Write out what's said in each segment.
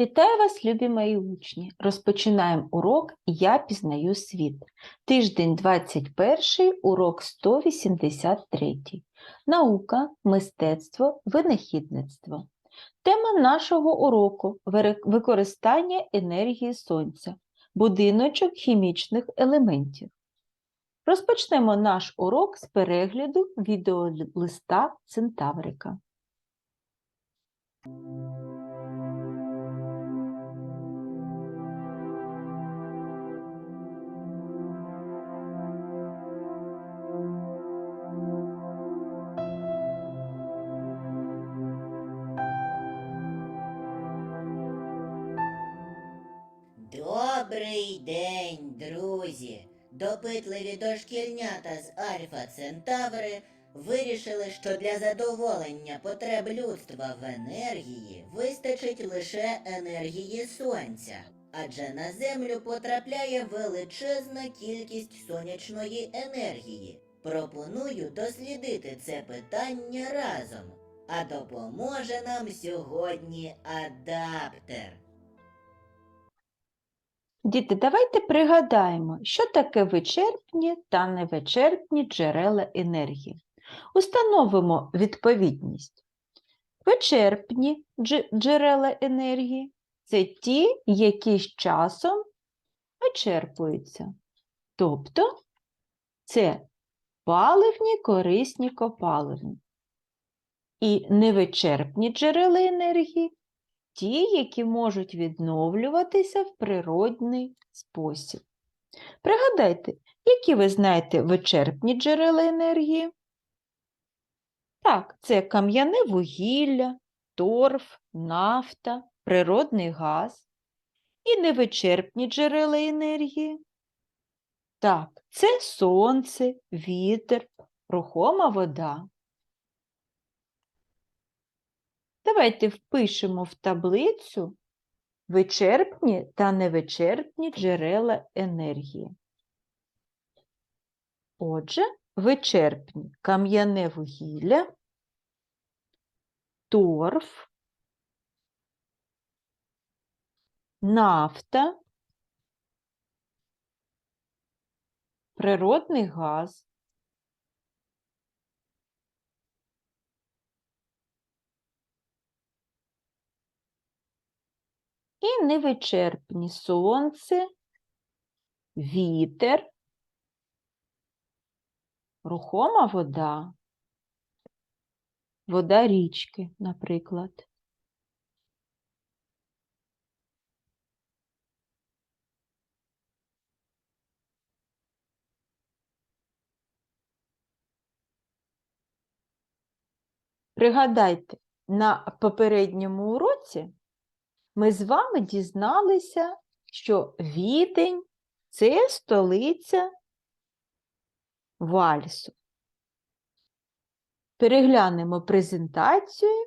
Вітаю вас, любі мої учні! Розпочинаємо урок Я пізнаю світ. Тиждень 21, урок 183. Наука, мистецтво, винахідництво. Тема нашого уроку використання енергії сонця, будиночок хімічних елементів. Розпочнемо наш урок з перегляду відеолиста Центаврика. Допитливі дошкільнята з Альфа Центаври вирішили, що для задоволення потреб людства в енергії вистачить лише енергії сонця, адже на Землю потрапляє величезна кількість сонячної енергії. Пропоную дослідити це питання разом, а допоможе нам сьогодні адаптер. Діти, давайте пригадаємо, що таке вичерпні та невичерпні джерела енергії. Установимо відповідність. Вичерпні джерела енергії це ті, які з часом вичерпуються. Тобто це паливні, корисні копаливні. І невичерпні джерела енергії ті, які можуть відновлюватися в природний спосіб. Пригадайте, які ви знаєте вичерпні джерела енергії? Так, це кам'яне вугілля, торф, нафта, природний газ і невичерпні джерела енергії. Так, це сонце, вітер, рухома вода. Давайте впишемо в таблицю вичерпні та невичерпні джерела енергії. Отже, вичерпні кам'яне вугілля, торф, нафта, природний газ, і невичерпні сонце, вітер, рухома вода, вода річки, наприклад. Пригадайте, на попередньому уроці ми з вами дізналися, що Відень це столиця вальсу. Переглянемо презентацію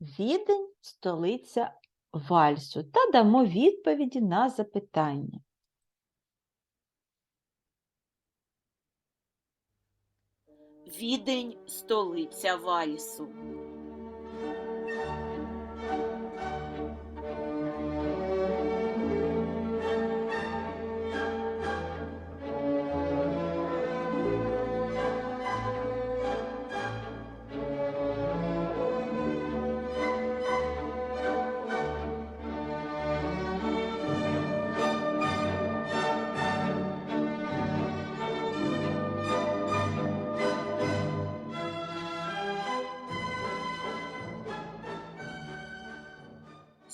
Відень столиця вальсу та дамо відповіді на запитання. Відень столиця вальсу.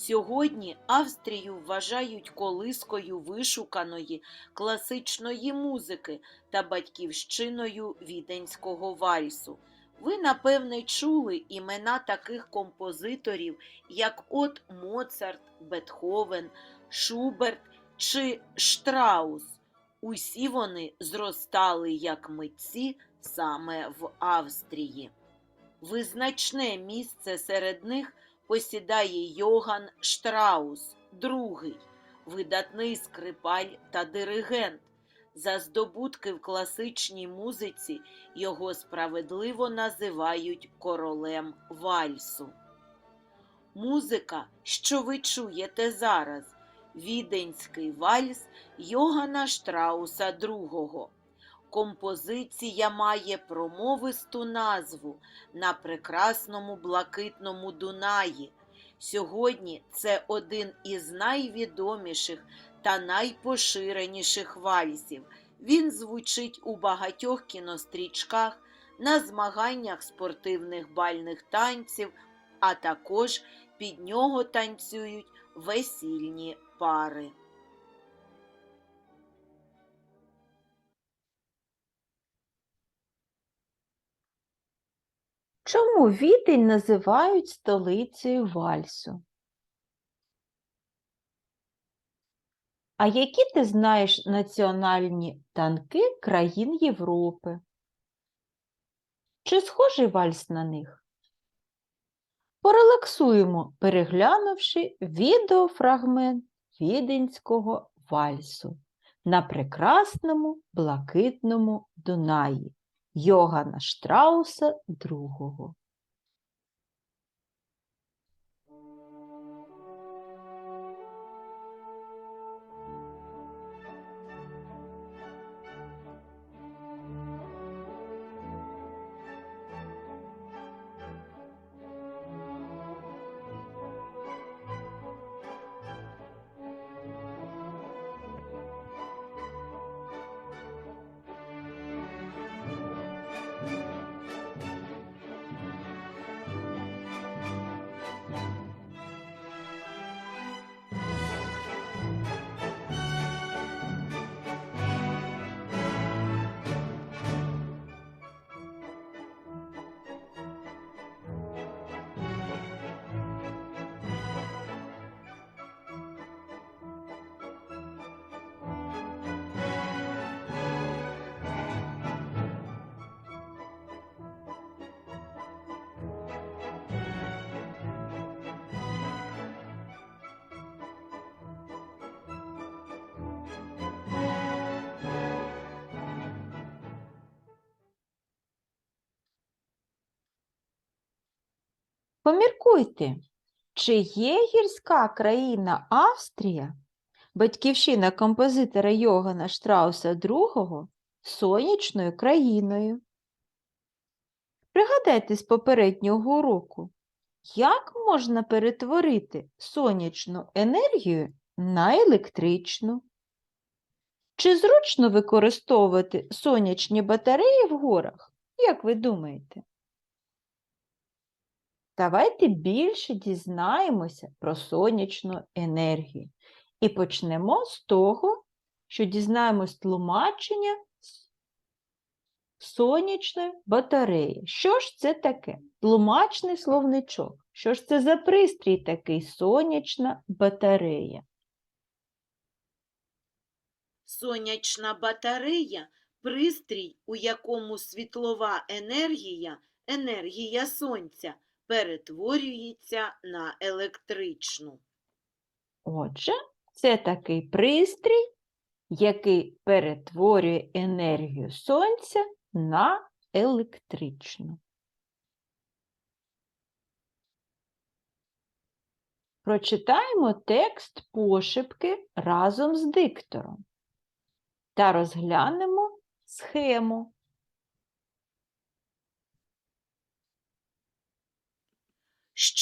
Сьогодні Австрію вважають колискою вишуканої класичної музики та батьківщиною віденського вальсу. Ви, напевне, чули імена таких композиторів, як от Моцарт, Бетховен, Шуберт чи Штраус. Усі вони зростали як митці саме в Австрії. Визначне місце серед них посідає Йоган Штраус, другий, видатний скрипаль та диригент. За здобутки в класичній музиці його справедливо називають королем вальсу. Музика, що ви чуєте зараз, Віденський вальс Йогана Штрауса II. Композиція має промовисту назву на прекрасному блакитному Дунаї. Сьогодні це один із найвідоміших та найпоширеніших вальсів. Він звучить у багатьох кінострічках, на змаганнях спортивних бальних танців, а також під нього танцюють весільні пари. Чому Відень називають столицею вальсу? А які ти знаєш національні танки країн Європи? Чи схожий вальс на них? Порелаксуємо, переглянувши відеофрагмент віденського вальсу на прекрасному блакитному Дунаї Йогана Штрауса II. Поміркуйте, чи є гірська країна Австрія, батьківщина композитора Йогана Штрауса II, сонячною країною? Пригадайте з попереднього уроку, як можна перетворити сонячну енергію на електричну? Чи зручно використовувати сонячні батареї в горах? Як ви думаєте? Давайте більше дізнаємося про сонячну енергію. І почнемо з того, що дізнаємось тлумачення сонячної батареї. Що ж це таке? Тлумачний словничок. Що ж це за пристрій такий сонячна батарея? Сонячна батарея пристрій, у якому світлова енергія, енергія сонця, перетворюється на електричну. Отже, це такий пристрій, який перетворює енергію сонця на електричну. Прочитаємо текст пошепки разом з диктором та розглянемо схему.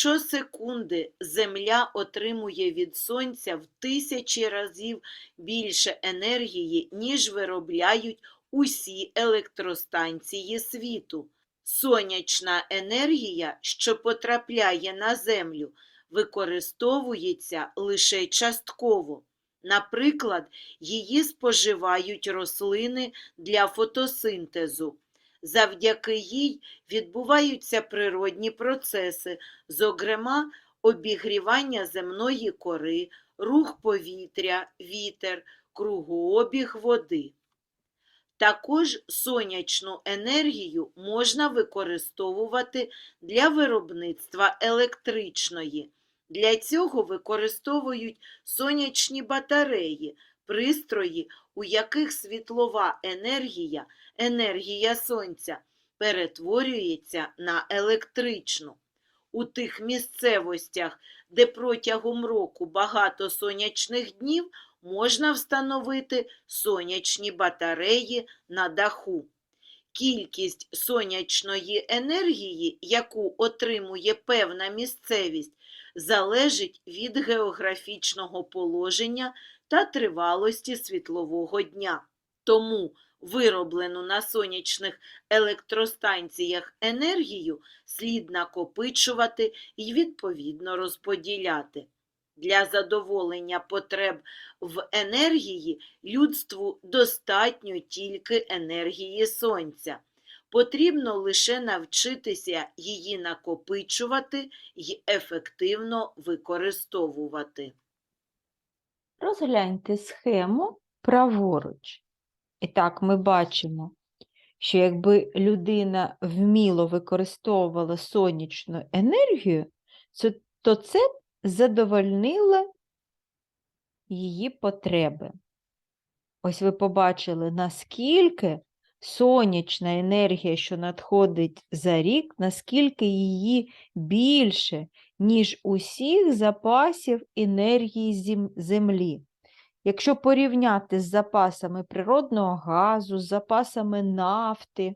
Щосекунди Земля отримує від Сонця в тисячі разів більше енергії, ніж виробляють усі електростанції світу. Сонячна енергія, що потрапляє на Землю, використовується лише частково. Наприклад, її споживають рослини для фотосинтезу. Завдяки їй відбуваються природні процеси, зокрема, обігрівання земної кори, рух повітря, вітер, кругообіг води. Також сонячну енергію можна використовувати для виробництва електричної. Для цього використовують сонячні батареї, пристрої, у яких світлова енергія, енергія сонця перетворюється на електричну. У тих місцевостях, де протягом року багато сонячних днів, можна встановити сонячні батареї на даху. Кількість сонячної енергії, яку отримує певна місцевість, залежить від географічного положення та тривалості світлового дня. Тому вироблену на сонячних електростанціях енергію слід накопичувати і відповідно розподіляти. Для задоволення потреб в енергії людству достатньо тільки енергії сонця. Потрібно лише навчитися її накопичувати і ефективно використовувати. Розгляньте схему праворуч. І так ми бачимо, що якби людина вміло використовувала сонячну енергію, то це задовольнило її потреби. Ось ви побачили, наскільки сонячна енергія, що надходить за рік, наскільки її більше, ніж усіх запасів енергії Землі. Якщо порівняти з запасами природного газу, з запасами нафти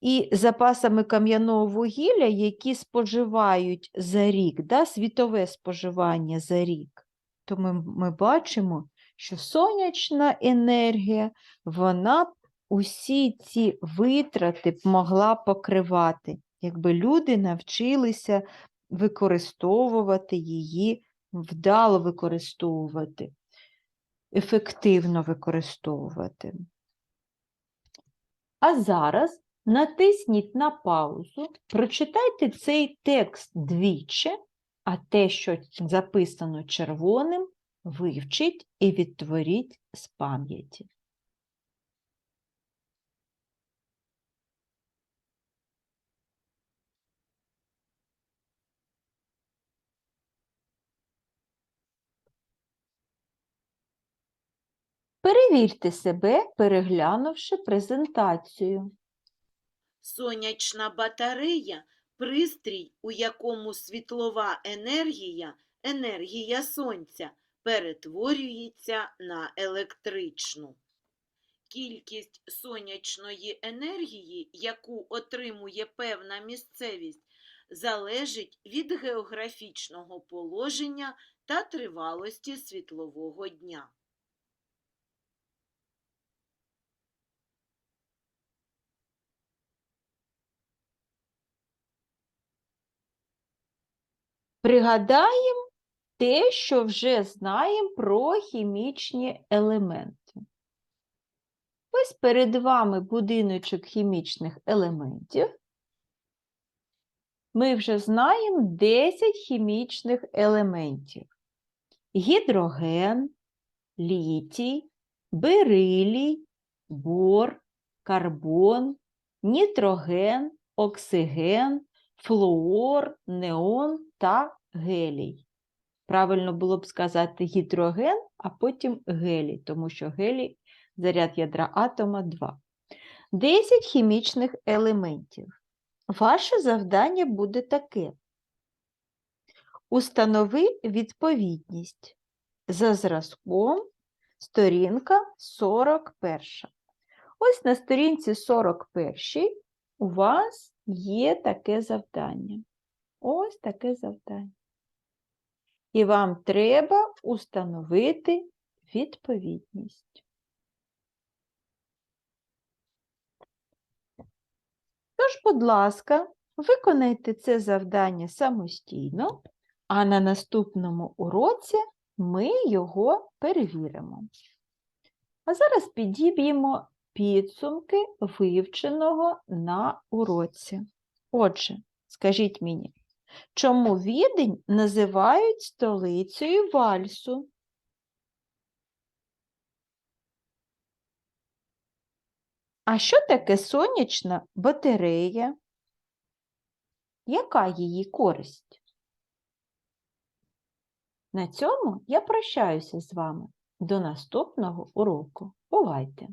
і запасами кам'яного вугілля, які споживають за рік, да, світове споживання за рік, то ми, ми бачимо, що сонячна енергія, вона б усі ці витрати б могла покривати, якби люди навчилися використовувати її, вдало використовувати, ефективно використовувати. А зараз натисніть на паузу, прочитайте цей текст двічі, а те, що записано червоним, вивчіть і відтворіть з пам'яті. Перевірте себе, переглянувши презентацію. Сонячна батарея пристрій, у якому світлова енергія, енергія сонця, перетворюється на електричну. Кількість сонячної енергії, яку отримує певна місцевість, залежить від географічного положення та тривалості світлового дня. Пригадаємо те, що вже знаємо про хімічні елементи. Ось перед вами будиночок хімічних елементів. Ми вже знаємо 10 хімічних елементів: гідроген, літій, берилій, бор, карбон, нітроген, оксиген, флуор, неон та гелій. Правильно було б сказати гідроген, а потім гелій, тому що гелій заряд ядра атома 2. 10 хімічних елементів. Ваше завдання буде таке. Установи відповідність за зразком сторінка 41. Ось на сторінці 41 у вас є таке завдання. Ось таке завдання. І вам треба установити відповідність. Тож, будь ласка, виконайте це завдання самостійно, а на наступному уроці ми його перевіримо. А зараз підіб'ємо підсумки вивченого на уроці. Отже, скажіть мені, чому Відень називають столицею вальсу? А що таке сонячна батарея? Яка її користь? На цьому я прощаюся з вами. До наступного уроку. Бувайте!